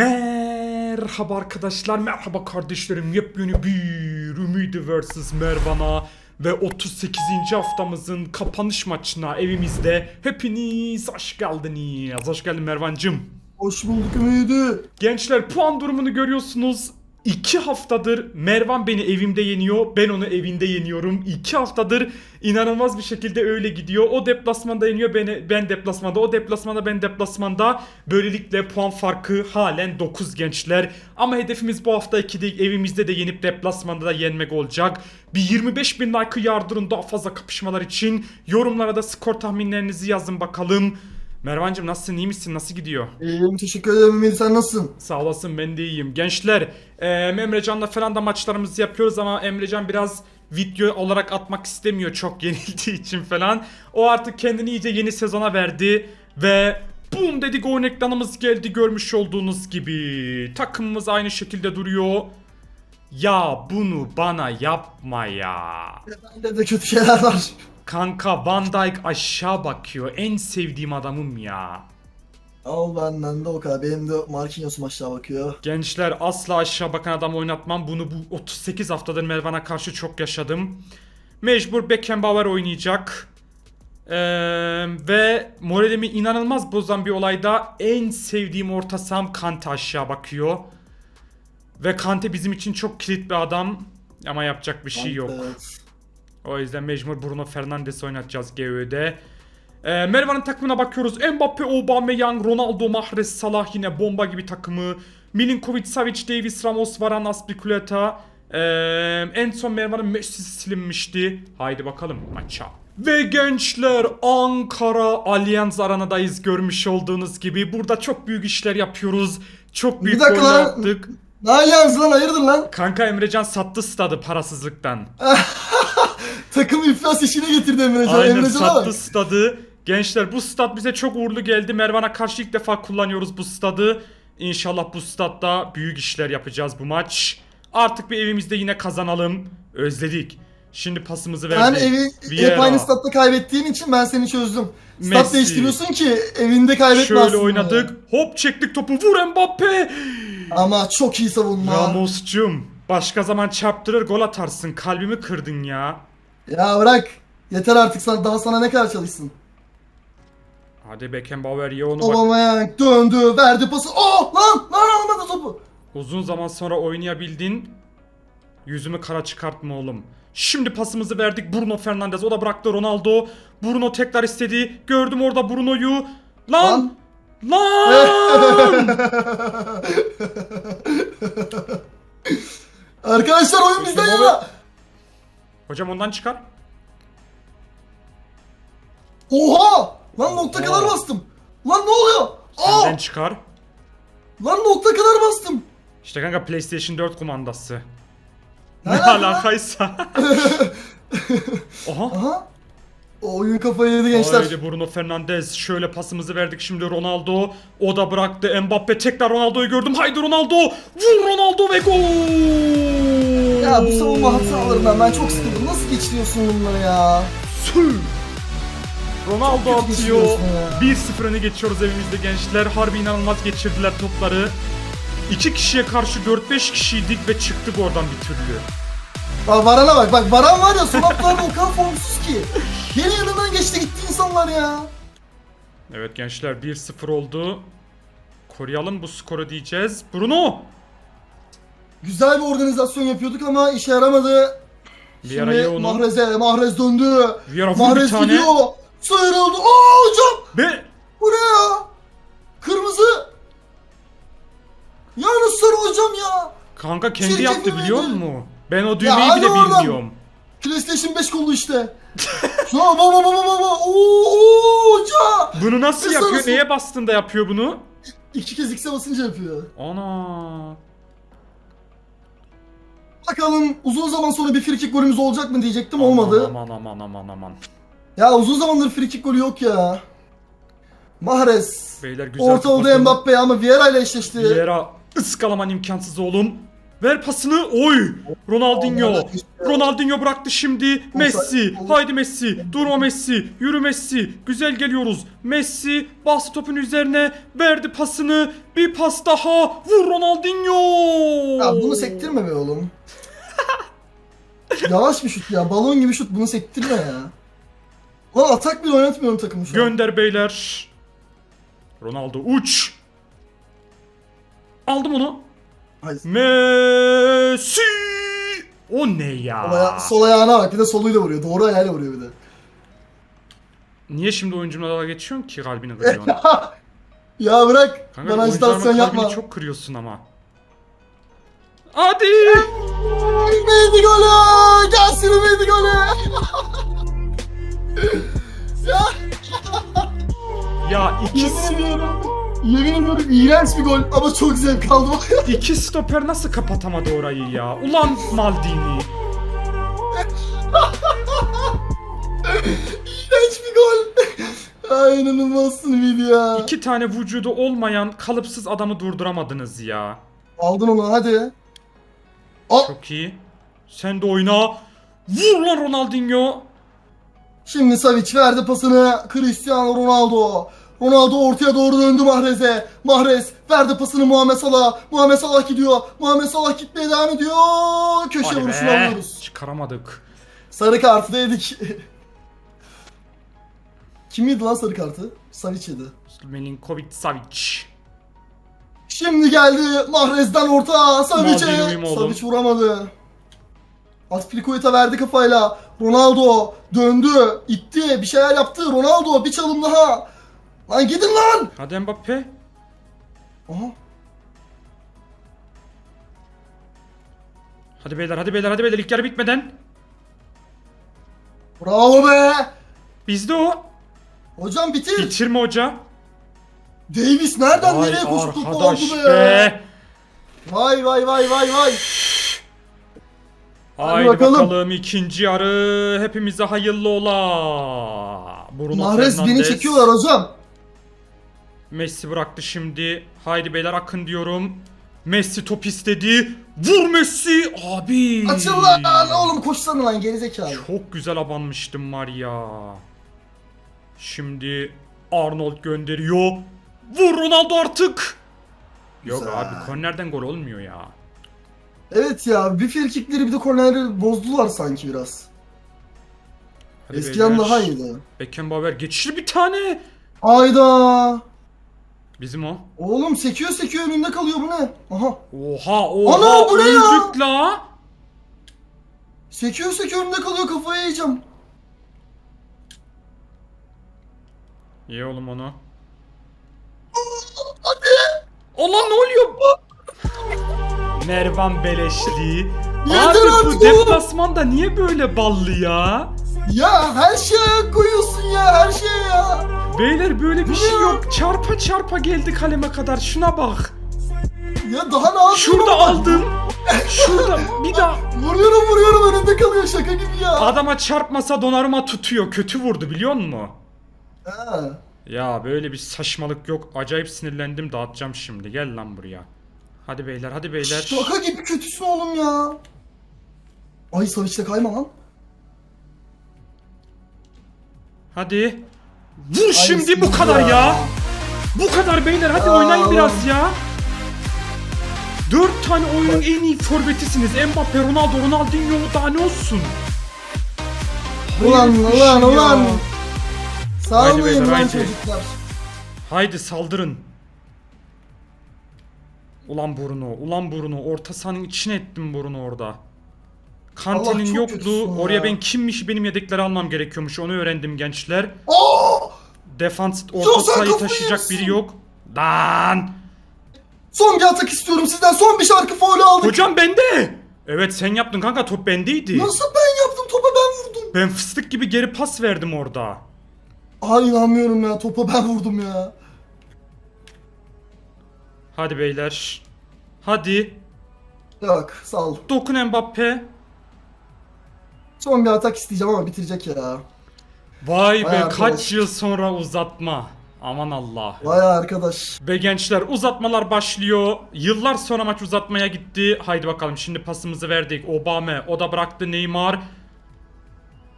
Merhaba arkadaşlar, merhaba kardeşlerim. Yepyeni bir Ümidi vs Mervan'a ve 38. haftamızın kapanış maçına evimizde hepiniz hoş geldiniz. Hoş geldin Mervancım. Hoş bulduk Ümidi. Gençler puan durumunu görüyorsunuz. 2 haftadır Mervan beni evimde yeniyor. Ben onu evinde yeniyorum. 2 haftadır inanılmaz bir şekilde öyle gidiyor. O deplasmanda yeniyor. Beni, ben deplasmanda. O deplasmanda ben deplasmanda. Böylelikle puan farkı halen 9 gençler. Ama hedefimiz bu hafta 2'de evimizde de yenip deplasmanda da yenmek olacak. Bir 25 bin like'ı yardırın daha fazla kapışmalar için. Yorumlara da skor tahminlerinizi yazın bakalım. Mervancım nasılsın iyi misin nasıl gidiyor? İyiyim teşekkür ederim sen nasılsın? Sağ olasın ben de iyiyim. Gençler e, Emrecan'la falan da maçlarımızı yapıyoruz ama Emrecan biraz video olarak atmak istemiyor çok yenildiği için falan. O artık kendini iyice yeni sezona verdi ve boom dedik oyun ekranımız geldi görmüş olduğunuz gibi. Takımımız aynı şekilde duruyor. Ya bunu bana yapma ya. Bende de kötü şeyler var. Kanka Van Dijk aşağı bakıyor. En sevdiğim adamım ya. Al benden de o kadar. Benim de Marquinhos'um aşağı bakıyor. Gençler asla aşağı bakan adam oynatmam. Bunu bu 38 haftadır Mervan'a karşı çok yaşadım. Mecbur Beckenbauer oynayacak. Ee, ve moralimi inanılmaz bozan bir olayda en sevdiğim orta saham Kante aşağı bakıyor. Ve Kante bizim için çok kilit bir adam. Ama yapacak bir şey yok. Evet. O yüzden mecbur Bruno Fernandes oynatacağız GÖ'de. Ee, Mervan'ın takımına bakıyoruz. Mbappe, Aubameyang, Ronaldo, Mahrez, Salah yine bomba gibi takımı. Milinkovic, Savic, Davis, Ramos, Varane, Aspilicueta. Ee, en son Mervan'ın Messi'si silinmişti. Haydi bakalım maça. Ve gençler Ankara Allianz Arena'dayız görmüş olduğunuz gibi. Burada çok büyük işler yapıyoruz. Çok büyük goller attık. Ne alyansı lan hayırdır lan? Kanka Emrecan sattı stadı parasızlıktan. Takım iflas işine getirdi Emrecan. Aynen Emrecan'a sattı bak. stadı. Gençler bu stat bize çok uğurlu geldi. Mervan'a karşı ilk defa kullanıyoruz bu stadı. İnşallah bu statta büyük işler yapacağız bu maç. Artık bir evimizde yine kazanalım. Özledik. Şimdi pasımızı verdik. evi Vieira. hep aynı statta kaybettiğin için ben seni çözdüm. Stat Messi. değiştiriyorsun ki evinde kaybetme Şöyle oynadık. Hop çektik topu. Vur Mbappe. Ama çok iyi savunma. Ramos'cum. Başka zaman çarptırır gol atarsın. Kalbimi kırdın ya. Ya bırak. Yeter artık sana daha sana ne kadar çalışsın. Hadi Beckenbauer ye onu bak. Aubameyang döndü verdi pası. Oh lan lan almadı topu. Uzun zaman sonra oynayabildin. Yüzümü kara çıkartma oğlum. Şimdi pasımızı verdik Bruno Fernandes. O da bıraktı Ronaldo. Bruno tekrar istedi. Gördüm orada Bruno'yu. Lan! Lan! Arkadaşlar oyun bizden yana. Hocam ondan çıkar. Oha! Lan nokta kadar bastım. Lan ne oluyor? Aa! Senden çıkar. Lan nokta kadar bastım. İşte kanka PlayStation 4 kumandası. Ne alaka lan? alakaysa. Oha. Aha. O oyun kafayı yedi gençler. Haydi Bruno Fernandes. Şöyle pasımızı verdik şimdi Ronaldo. O da bıraktı. Mbappe tekrar Ronaldo'yu gördüm. Haydi Ronaldo. Vur Ronaldo ve gol. Ya bu savunma hatalarından ben çok sıkıldım. Nasıl geçiriyorsun bunları ya? Sü. Ronaldo Çok kötü atıyor. geçiriyorsun ya. 1-0 öne geçiyoruz evimizde gençler. Harbi inanılmaz geçirdiler topları. 2 kişiye karşı 4-5 kişiydik ve çıktık oradan bir türlü. Bak Varan'a bak. Bak Varan var ya son haftalarda o kadar formsuz ki. Yeni yanından geçti gitti insanlar ya. Evet gençler 1-0 oldu. Koruyalım bu skoru diyeceğiz. Bruno. Güzel bir organizasyon yapıyorduk ama işe yaramadı. Ye Şimdi onu. Mahrez'e, Mahrez döndü. Vieira vur bir Mahrez tane. gidiyor. Sıyrıldı. Aa hocam. Ve Bu ne ya? Kırmızı. Ya nasıl sarı hocam ya? kanka kendi Çirkin yaptı bir biliyor musun? Ben o düğmeyi hadi bile oradan. bilmiyorum. PlayStation 5 kolu işte. Şu an baba baba baba. Oo, oo hoca. Bunu nasıl Kısa yapıyor? nasıl- Neye bastığında yapıyor bunu? İki kez X'e basınca yapıyor. Ana. Bakalım uzun zaman sonra bir frikik golümüz olacak mı diyecektim olmadı. Aman aman aman aman. Ya uzun zamandır frikik golü yok ya. Mahrez. Beyler güzel Orta oldu. Mbappe ama Vieira ile eşleşti. Vieira ıskalaman imkansız oğlum. Ver pasını. Oy. Ronaldinho. Ronaldinho bıraktı şimdi. Messi. Haydi Messi. Durma Messi. Yürü Messi. Güzel geliyoruz. Messi bastı topun üzerine. Verdi pasını. Bir pas daha. Vur Ronaldinho. Ya bunu sektirme be oğlum. Yavaş bir şut ya. Balon gibi şut bunu sektirme ya. Lan atak bile oynatmıyorum takımı şu an. Gönder beyler. Ronaldo uç. Aldım onu. Messi. O ne ya? Sol, aya- sol ayağına bak bir de soluyla vuruyor. Doğru ayağıyla vuruyor bir de. Niye şimdi oyuncumla dalga geçiyorsun ki kalbini kırıyorsun? Ya bırak. Kanka Bana ajitasyon kalbini yapma. çok kırıyorsun ama. Hadi. Ümidi golü! Gelsin Ümidi golü! ya Ya iki, yemin ediyorum. Yemin ediyorum iğrenç bir gol ama çok zevk aldım. iki stoper nasıl kapatamadı orayı ya? Ulan Maldini. iğrenç bir gol. Ay inanılmazsın Ümidi ya. İki tane vücudu olmayan kalıpsız adamı durduramadınız ya. Aldın onu hadi. Al. Çok iyi. Sen de oyna. Vur lan Ronaldinho. Şimdi Savic verdi pasını Cristiano Ronaldo. Ronaldo ortaya doğru döndü Mahrez'e. Mahrez verdi pasını Muhammed Salah. Muhammed Salah gidiyor. Muhammed Salah gitmeye devam ediyor. Köşe Hadi vuruşunu be. alıyoruz. Çıkaramadık. Sarı kartı da yedik. Kim yedi lan sarı kartı? Savic yedi. Milinkovic Savic. Şimdi geldi Mahrez'den orta Savic'e. Savic vuramadı. Aspilicueta verdi kafayla. Ronaldo döndü, itti, bir şeyler yaptı. Ronaldo bir çalım daha. Lan gidin lan. Hadi Mbappe. Aha. Hadi beyler hadi beyler hadi beyler ilk yarı bitmeden. Bravo be. Bizde o. Hocam bitir. Bitirme hoca. Davis nereden Vay nereye koşup topu aldı be. be. Vay vay vay vay vay. Haydi bakalım. bakalım. ikinci yarı hepimize hayırlı ola. Bruno Mahrez beni çekiyorlar hocam. Messi bıraktı şimdi. Haydi beyler akın diyorum. Messi top istedi. Vur Messi abi. Açıl lan oğlum koşsana lan gerizekalı. Çok güzel abanmıştım var ya. Şimdi Arnold gönderiyor. Vur Ronaldo artık. Yok Güzel. abi kornerden gol olmuyor ya. Evet ya bir frikikleri bir de kornerleri bozdular sanki biraz. Hadi Eskiden beyler. daha iyiydi. Beckenbauer geçir bir tane. Ayda. Bizim o. Oğlum sekiyor sekiyor önünde kalıyor bu ne? Aha. Oha oha Ana, bu ne ya? öldük la. Sekiyor sekiyor önünde kalıyor kafayı yiyeceğim. Ye oğlum onu. Allah ne oluyor? Mervan Beleşli. Yeter Abi artık bu oğlum. deplasmanda niye böyle ballı ya? Ya her şeye koyuyorsun ya her şeye ya. Beyler böyle bir şey yok. Çarpa çarpa geldi kaleme kadar. Şuna bak. Ya daha ne yapayım? Şurada ama? aldım. Şurada bir daha. Vuruyorum vuruyorum önünde kalıyor şaka gibi ya. Adama çarpmasa donarıma tutuyor. Kötü vurdu biliyor musun? Ha. Ya böyle bir saçmalık yok. Acayip sinirlendim. Dağıtacağım şimdi. Gel lan buraya. Hadi beyler hadi beyler. Şaka gibi kötüsün oğlum ya. Ay Savic'le kayma lan. Hadi. Vur şimdi bu kadar ya. ya. Bu kadar beyler hadi Aa, oynayın biraz ya. Dört tane oyunun en iyi forvetisiniz. Mbappe, Ronaldo, Ronaldinho daha ne olsun? Ulan bir ulan ulan. Beyler, lan haydi. çocuklar. Haydi saldırın. Ulan Bruno, ulan Bruno. Orta sahanın içine ettim Bruno orada. Kante'nin çok kötüsün Oraya ya. ben kimmiş benim yedekleri almam gerekiyormuş. Onu öğrendim gençler. Aa! Defans orta sen kafayı taşıyacak yersin. biri yok. Dan. Son bir atak istiyorum sizden. Son bir şarkı faulü aldık. Hocam bende. Evet sen yaptın kanka top bendeydi. Nasıl ben yaptım? Topa ben vurdum. Ben fıstık gibi geri pas verdim orada. Ay inanmıyorum ya. Topa ben vurdum ya. Hadi beyler. Hadi. Yok sağ ol. Dokun Mbappe. Son bir atak isteyeceğim ama bitirecek ya. Vay Vay be arkadaş. kaç yıl sonra uzatma. Aman Allah. Vay arkadaş. Ve gençler uzatmalar başlıyor. Yıllar sonra maç uzatmaya gitti. Haydi bakalım şimdi pasımızı verdik. Obame o da bıraktı Neymar.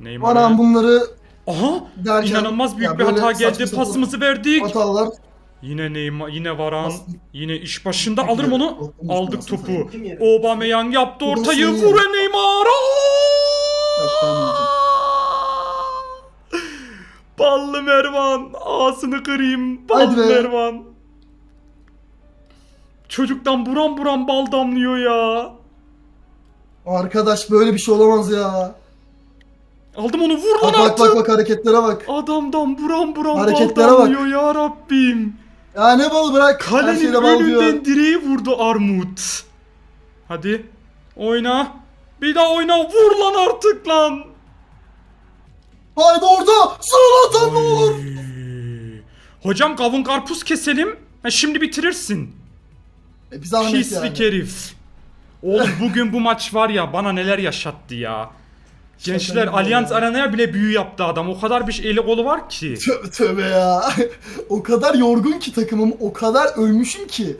Neymar. Anam bunları Aha! derken İnanılmaz büyük ya bir böyle hata saçma geldi. sapan Pasımızı verdik. Hatalar. Yine Neymar, yine Varan, yine iş başında alırım onu. Aldık topu. yedi? Aubameyang yaptı ortayı. Vur Neymar. Tamam, Ballı Mervan. Ağzını kırayım. Hadi Ballı be. Mervan. Çocuktan buram buram bal damlıyor ya. Arkadaş böyle bir şey olamaz ya. Aldım onu vur lan Bak bak artık. bak bak hareketlere bak. Adamdan buram buram Hareketlere bal bak. damlıyor ya Rabbim. Ya ne balı bırak. Her Kalenin bal diyor. önünden direği vurdu Armut. Hadi oyna. Bir daha oyna vur lan artık lan. Haydi orada. Zlatan ne olur. Hocam kavun karpuz keselim. Ha, şimdi bitirirsin. E, bir zahmet Pislik yani. herif. Oğlum bugün bu maç var ya bana neler yaşattı ya. Gençler Şaka Allianz ya. Arena'ya bile büyü yaptı adam. O kadar bir şey- eli kolu var ki. Tövbe tövbe ya. o kadar yorgun ki takımım. O kadar ölmüşüm ki.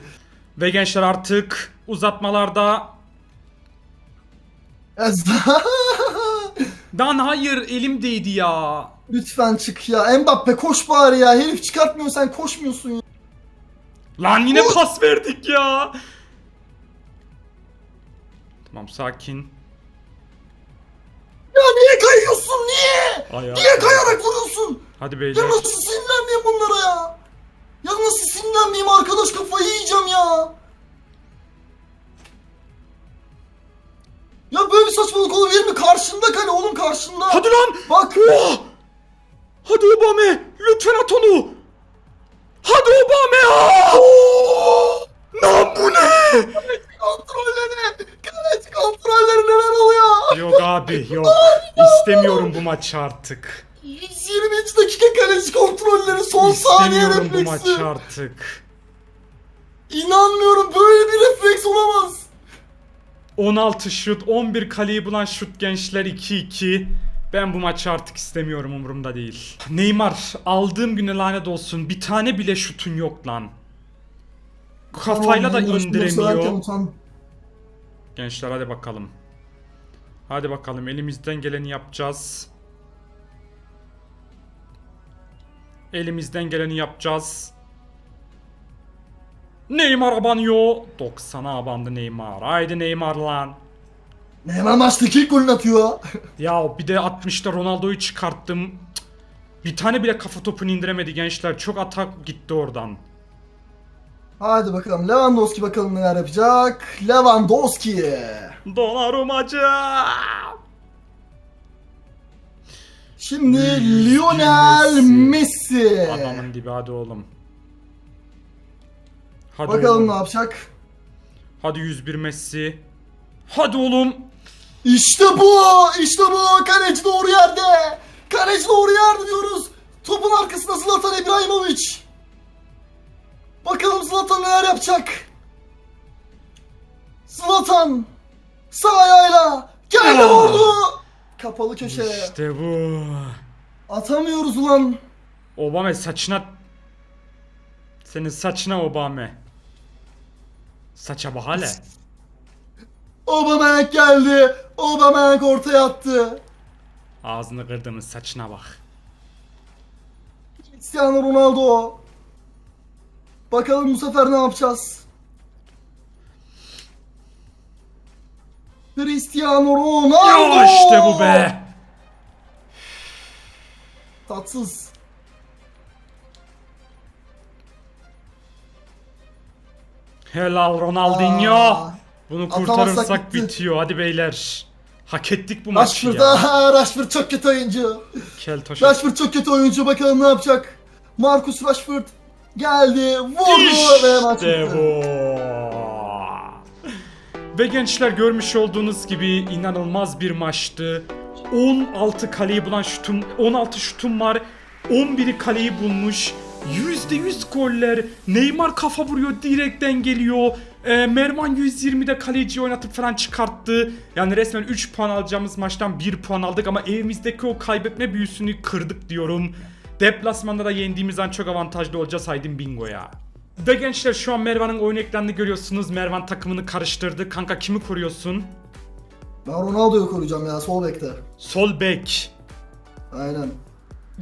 Ve gençler artık uzatmalarda Dan hayır elimdeydi ya. Lütfen çık ya. Mbappe koş bari ya. Herif çıkartmıyor sen koşmuyorsun ya. Lan yine pas verdik ya. Tamam sakin. Ya niye kayıyorsun niye? Ayağa Niye kayarak vuruyorsun? Hadi beyler. Ya nasıl sinirlenmeyeyim bunlara ya? Ya nasıl sinirlenmeyeyim arkadaş kafayı yiyeceğim ya. Böyle bir saçmalık olabilir mi? Karşında kale oğlum karşında. Hadi lan. Bak. Oh! Hadi Obame. Lütfen at onu. Hadi Obame. Aa! Lan bu ne? Kontrolleri. Kaleci kontrolleri neler oluyor? Yok abi yok. İstemiyorum bu maçı artık. 120. dakika kaleci kontrolleri son saniye İstemiyorum bu refleksi. maçı artık. İnanmıyorum böyle bir refleks olamaz. 16 şut, 11 kaleyi bulan şut gençler 2-2. Ben bu maçı artık istemiyorum umurumda değil. Neymar aldığım güne lanet olsun. Bir tane bile şutun yok lan. Kafayla da indiremiyor. Gençler hadi bakalım. Hadi bakalım elimizden geleni yapacağız. Elimizden geleni yapacağız. Neymar abanıyor. 90'a abandı Neymar. Haydi Neymar lan. Neymar maçtaki ilk golünü atıyor. Ya bir de 60'ta Ronaldo'yu çıkarttım. Bir tane bile kafa topunu indiremedi gençler. Çok atak gitti oradan. Hadi bakalım Lewandowski bakalım neler yapacak. Lewandowski. Donnarumacı. Şimdi. Lionel Messi. Adamın dibi hadi oğlum. Hadi Bakalım oğlum. ne yapacak. Hadi 101 Messi. Hadi oğlum. İşte bu. İşte bu. Kaleci doğru yerde. Kaleci doğru yerde diyoruz. Topun arkasında Zlatan İbrahimovic. Bakalım Zlatan neler yapacak. Zlatan. Sağ ayağıyla. Geldi Ah. vurdu. Kapalı köşe. İşte bu. Atamıyoruz ulan. Obama saçına... Senin saçına Obama. Saça bak hele. Geldi. Aubameyang ortaya attı. Ağzını kırdığımız saçına bak. Cristiano Ronaldo. Bakalım bu sefer ne yapacağız? Cristiano Ronaldo. Ya işte bu be. Tatsız. Helal Ronaldinho. Aa, Bunu kurtarırsak bitiyor. Hadi beyler. Hak ettik bu maçı Rashford, ya. Rashford çok kötü oyuncu. Keltoş. Rashford çok kötü oyuncu. Bakalım ne yapacak? Marcus Rashford geldi, vurdu ve maç İşte bitti. bu. Ve gençler görmüş olduğunuz gibi inanılmaz bir maçtı. 16 kaleyi bulan şutum, 16 şutum var. 11'i kaleyi bulmuş. %100 goller. Neymar kafa vuruyor, direkten geliyor. Ee, Mervan 120'de kaleciyi oynatıp falan çıkarttı. Yani resmen 3 puan alacağımız maçtan 1 puan aldık ama evimizdeki o kaybetme büyüsünü kırdık diyorum. Deplasmanda da yendiğimiz an çok avantajlı olacağız haydi bingo ya. Ve gençler şu an Mervan'ın oyun ekranını görüyorsunuz. Mervan takımını karıştırdı. Kanka kimi koruyorsun? Ben Ronaldo'yu koruyacağım ya sol bekte. Sol bek. Aynen.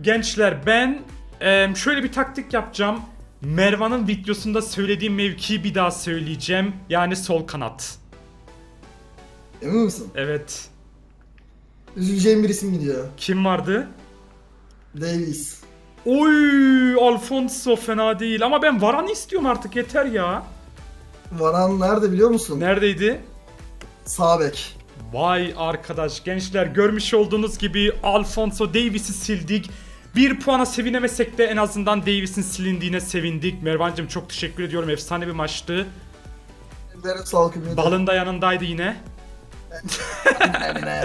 Gençler ben em, şöyle bir taktik yapacağım. Mervan'ın videosunda söylediğim mevkiyi bir daha söyleyeceğim. Yani sol kanat. Emin misin? Evet. Üzüleceğim bir isim gidiyor. Kim vardı? Davies. Oy Alfonso fena değil ama ben Varan'ı istiyorum artık yeter ya. Varan nerede biliyor musun? Neredeydi? Sağ bek. Vay arkadaş gençler görmüş olduğunuz gibi Alfonso Davis'i sildik. Bir puana sevinemesek de en azından Davis'in silindiğine sevindik. Mervan'cığım çok teşekkür ediyorum. Efsane bir maçtı. Derin sağlık ümidi. Balın da yanındaydı yine.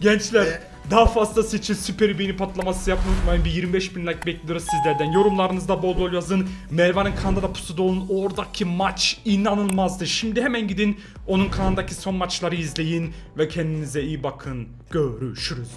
Gençler daha fazlası için süper beğeni patlaması yapmayı unutmayın. Bir 25 bin like bekliyoruz sizlerden. Yorumlarınızda bol bol yazın. Mervan'ın kanalında da pusuda olun. Oradaki maç inanılmazdı. Şimdi hemen gidin onun kanalındaki son maçları izleyin. Ve kendinize iyi bakın. Görüşürüz.